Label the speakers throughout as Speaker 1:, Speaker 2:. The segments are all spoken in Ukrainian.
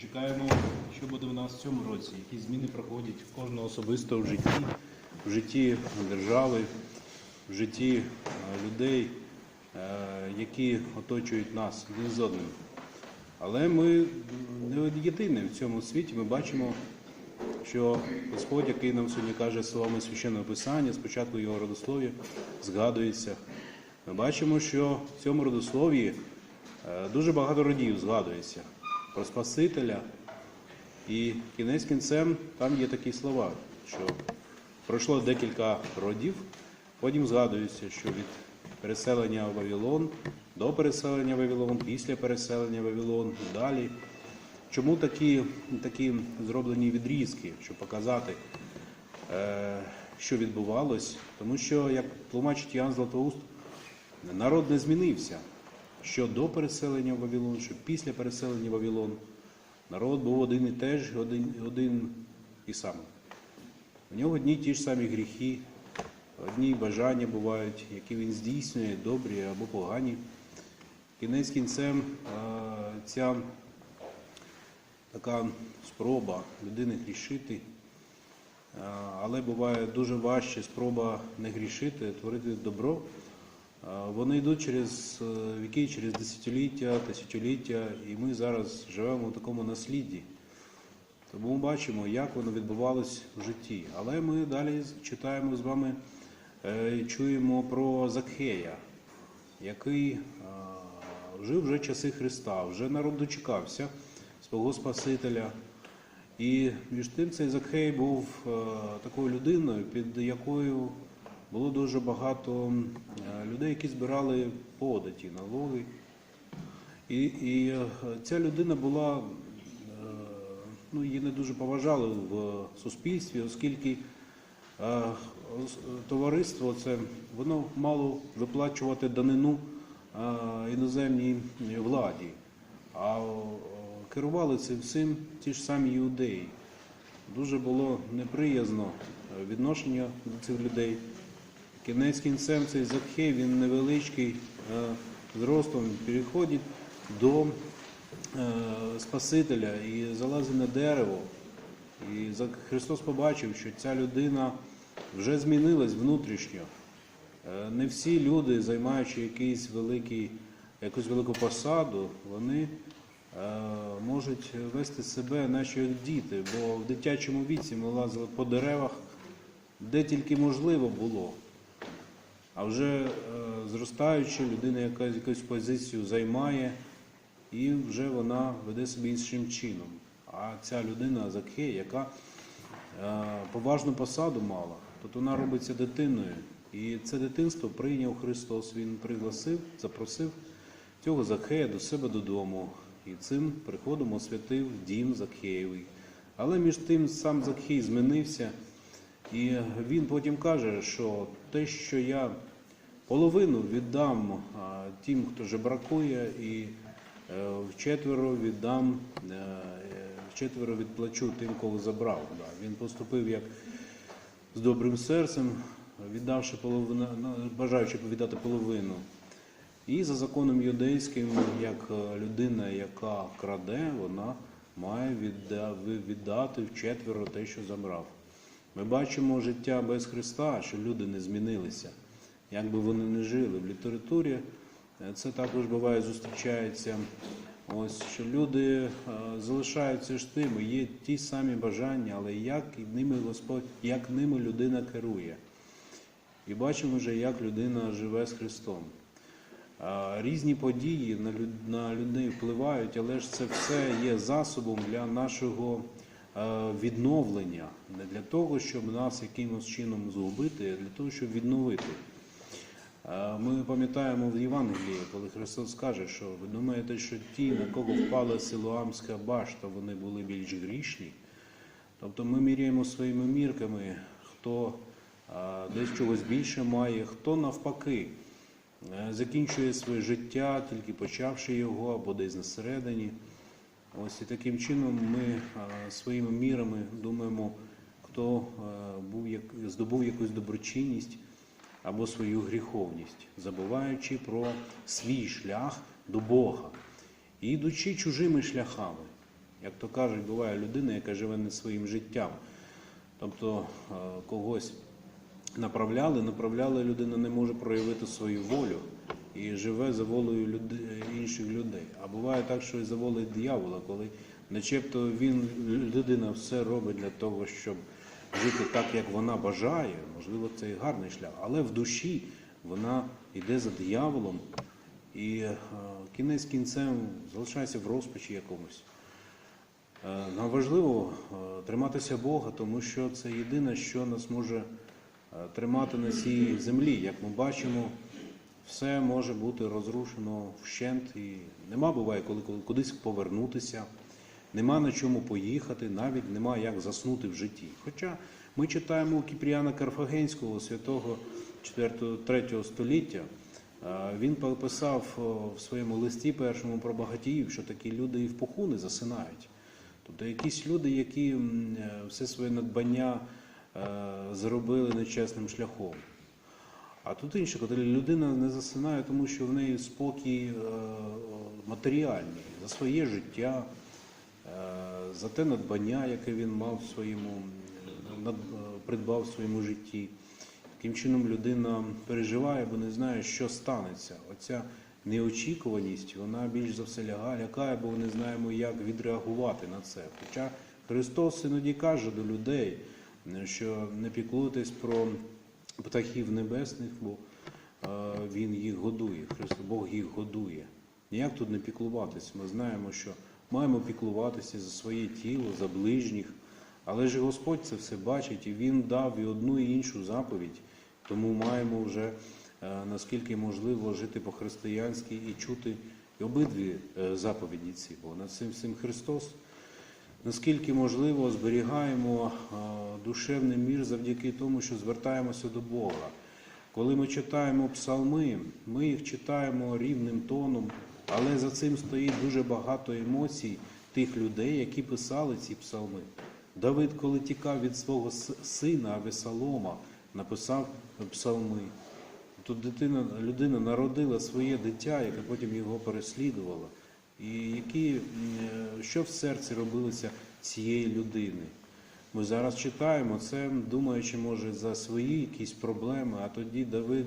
Speaker 1: Чекаємо, що буде в нас в цьому році, які зміни проходять в кожного особисто в житті, в житті держави, в житті е, людей, е, які оточують нас один з одним. Але ми не єдині в цьому світі. Ми бачимо, що Господь, який нам сьогодні каже словами священного писання, спочатку його родослов'я згадується. Ми бачимо, що в цьому родослов'ї е, дуже багато родів згадується про Спасителя. І кінець кінцем там є такі слова, що пройшло декілька родів, потім згадується, що від переселення в Вавилон до переселення в Вавилон, після переселення в Вавилон, далі. Чому такі, такі зроблені відрізки, щоб показати, е, що відбувалось? Тому що, як тлумачить Ян Златоуст, народ не змінився. Що до переселення в Вавилон, що після переселення в Вавилон. Народ був один і теж, один, один і самий. У нього одні ті ж самі гріхи, одні бажання бувають, які він здійснює, добрі або погані. Кінець кінцем ця така спроба людини грішити, але буває дуже важче спроба не грішити, творити добро. Вони йдуть через е, віки, через десятиліття, тисячоліття, і ми зараз живемо в такому наслідді. Тому ми бачимо, як воно відбувалось в житті. Але ми далі читаємо з вами, е, чуємо про Закхея, який е, жив вже часи Христа, вже народ дочекався свого Спасителя. І між тим цей Закхей був такою людиною, під якою було дуже багато е, людей, які збирали податі, налоги. І, і е, ця людина була, е, ну, її не дуже поважали в суспільстві, оскільки товариство це воно мало виплачувати данину іноземній владі. А керували цим всім ті ж самі іудеї. Дуже було неприязно відношення до цих людей. Кінець кінцем цей Закхей, він невеличкий е, зростом, переходить до е, Спасителя і залазить на дерево. І Христос побачив, що ця людина вже змінилась внутрішньо. Е, Не всі люди, займаючи якийсь великий, якусь велику посаду, вони можуть вести себе, наче як діти, бо в дитячому віці ми лазили по деревах, де тільки можливо було. А вже е, зростаючи, людина якась якусь позицію займає, і вже вона веде себе іншим чином. А ця людина Закхей, яка е, поважну посаду мала, то вона робиться дитиною. І це дитинство прийняв Христос. Він пригласив, запросив цього Закхея до себе додому. І цим приходом освятив дім Закхеєвий. Але між тим сам Закхей змінився. І він потім каже, що те, що я половину віддам тим, хто жебракує, і е, вчетверо віддам, е, вчетверо відплачу тим, кого забрав. Він поступив як з добрим серцем, віддавши половину, ну, бажаючи віддати половину. І за законом юдейським, як е, людина, яка краде, вона має відда- віддати вчетверо те, що забрав. Ми бачимо життя без Христа, що люди не змінилися, як би вони не жили. В літературі е, це також буває, зустрічається. Ось що люди е, залишаються ж тими, є ті самі бажання, але як ними Господь, як ними людина керує. І бачимо вже, як людина живе з Христом. Різні події на люд- людей впливають, але ж це все є засобом для нашого відновлення, не для того, щоб нас якимось чином згубити, а для того, щоб відновити. Е, Ми пам'ятаємо в Євангелії, коли Христос каже, що ви думаєте, що ті, на кого впала Силуамська башта, вони були більш грішні. Тобто ми міряємо своїми мірками, хто е, десь чогось більше має, хто навпаки е, закінчує своє життя, тільки почавши його або десь на середині. Ось і таким чином ми е, своїми мірами думаємо, хто е, був здобув якусь доброчинність або свою гріховність, забуваючи про свій шлях до Бога і йдучи чужими шляхами. Як то кажуть, буває людина, яка живе не своїм життям. Тобто е, когось направляли, направляли, людина не може проявити свою волю і живе за волею інших людей. А буває так, що і за волею диявола, коли начебто він, людина все робить для того, щоб жити так, як вона бажає, можливо, це і гарний шлях, але в душі вона йде за дияволом і е, кінець кінцем залишається в розпачі якомусь. Е, Нам важливо е, триматися Бога, тому що це єдине, що нас може тримати на цій землі. Як ми бачимо, все може бути розрушено вщент, і нема буває, коли, кудись повернутися, нема на чому поїхати, навіть нема як заснути в житті. Хоча ми читаємо у Кіпріана Карфагенського, святого 4-3 століття. е, Він писав в своєму листі першому про багатіїв, що такі люди і в пуху не засинають. Тобто якісь люди, які е, все своє надбання е, зробили нечесним шляхом. А тут інше, коли людина не засинає, тому що в неї спокій е, матеріальний за своє життя, е, за те надбання, яке він мав в своєму, е, придбав в своєму житті. Таким чином людина переживає, бо не знає, що станеться. Оця неочікуваність, вона більш за все лякає, бо не знаємо, як відреагувати на це. Хоча Христос іноді каже до людей, що не піклуйтесь про птахів небесних, бо Він їх годує, Христос, Бог їх годує. Ніяк тут не піклуватись. Ми знаємо, що маємо піклуватися за своє тіло, за ближніх. Але ж Господь це все бачить, і Він дав і одну і іншу заповідь. Тому маємо вже е, наскільки можливо жити по-християнськи і чути обидві е, заповіді ці. Бо над цим всім Христос наскільки можливо зберігаємо е, душевний мір завдяки тому, що звертаємося до Бога. Коли ми читаємо псалми, ми їх читаємо рівним тоном, але за цим стоїть дуже багато емоцій тих людей, які писали ці псалми. Давид, коли тікав від свого сина Авесалома, написав псалми. Тут дитина, людина народила своє дитя, яке потім його переслідувало. І які, е, що в серці робилося цієї людини? Ми зараз читаємо це, думаючи, може, за свої якісь проблеми, а тоді Давид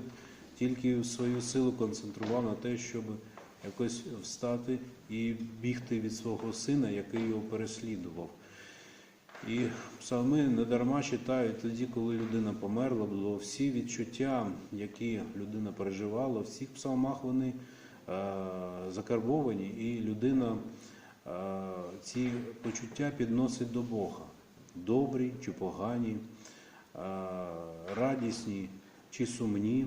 Speaker 1: тільки свою силу концентрував на те, щоб якось встати і бігти від свого сина, який його переслідував. І псалми не дарма читають тоді, коли людина померла, бо всі відчуття, які людина переживала, в цих псалмах вони закарбовані, і людина е, ці почуття підносить до Бога. Добрі чи погані, е, радісні чи сумні.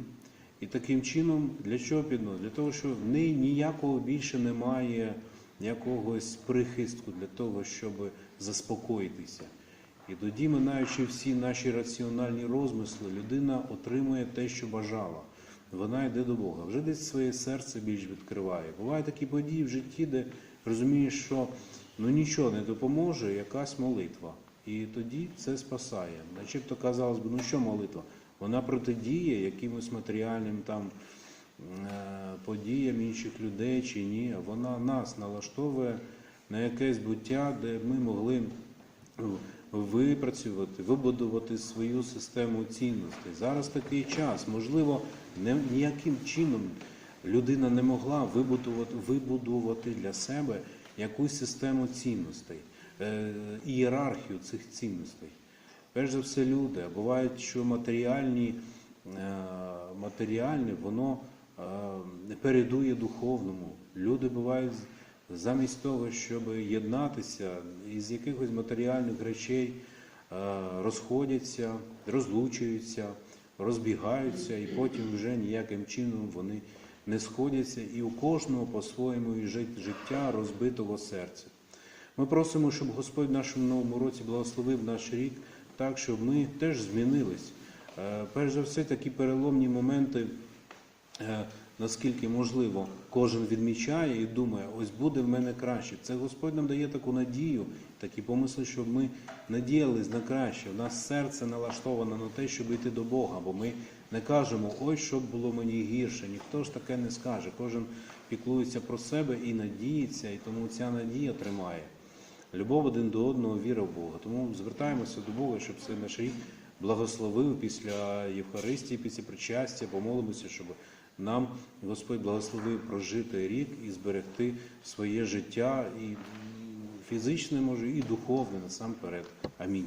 Speaker 1: І таким чином, для чого підносить? Для того, що в неї ніякого більше немає якогось прихистку для того, щоб заспокоїтися. І тоді, минаючи всі наші раціональні розмисли, людина отримує те, що бажала. Вона йде до Бога. Вже десь своє серце більш відкриває. Бувають такі події в житті, де розумієш, що ну нічого не допоможе, якась молитва. І тоді це спасає. Начебто казалось би, ну що молитва? Вона протидіє якимось матеріальним там е, подіям інших людей чи ні. Вона нас налаштовує на якесь буття, де ми могли випрацювати, вибудувати свою систему цінностей. Зараз такий час. Можливо, не, ніяким чином людина не могла вибудувати, вибудувати для себе якусь систему цінностей, е, ієрархію цих цінностей. Перш за все, люди. А бувають, що матеріальні, е, матеріальне, воно е, передує духовному. Люди бувають замість того, щоб єднатися із якихось матеріальних речей, е, розходяться, розлучуються, розбігаються, і потім вже ніяким чином вони не сходяться, і у кожного по-своєму життя розбитого серця. Ми просимо, щоб Господь в нашому новому році благословив наш рік так, щоб ми теж змінились. Е, Перш за все, такі переломні моменти, е, наскільки можливо, кожен відмічає і думає, ось буде в мене краще. Це Господь нам дає таку надію, такі помисли, щоб ми надіялись на краще. У нас серце налаштоване на те, щоб йти до Бога, бо ми не кажемо, ой, щоб було мені гірше. Ніхто ж таке не скаже. Кожен піклується про себе і надіється, і тому ця надія тримає. любов один до одного, віра в Бога. Тому звертаємося до Бога, щоб цей наш рік благословив після Євхаристії, після причастя, помолимося, щоб нам Господь благословив прожити рік і зберегти своє життя і фізичне, може, і духовне насамперед. Амінь.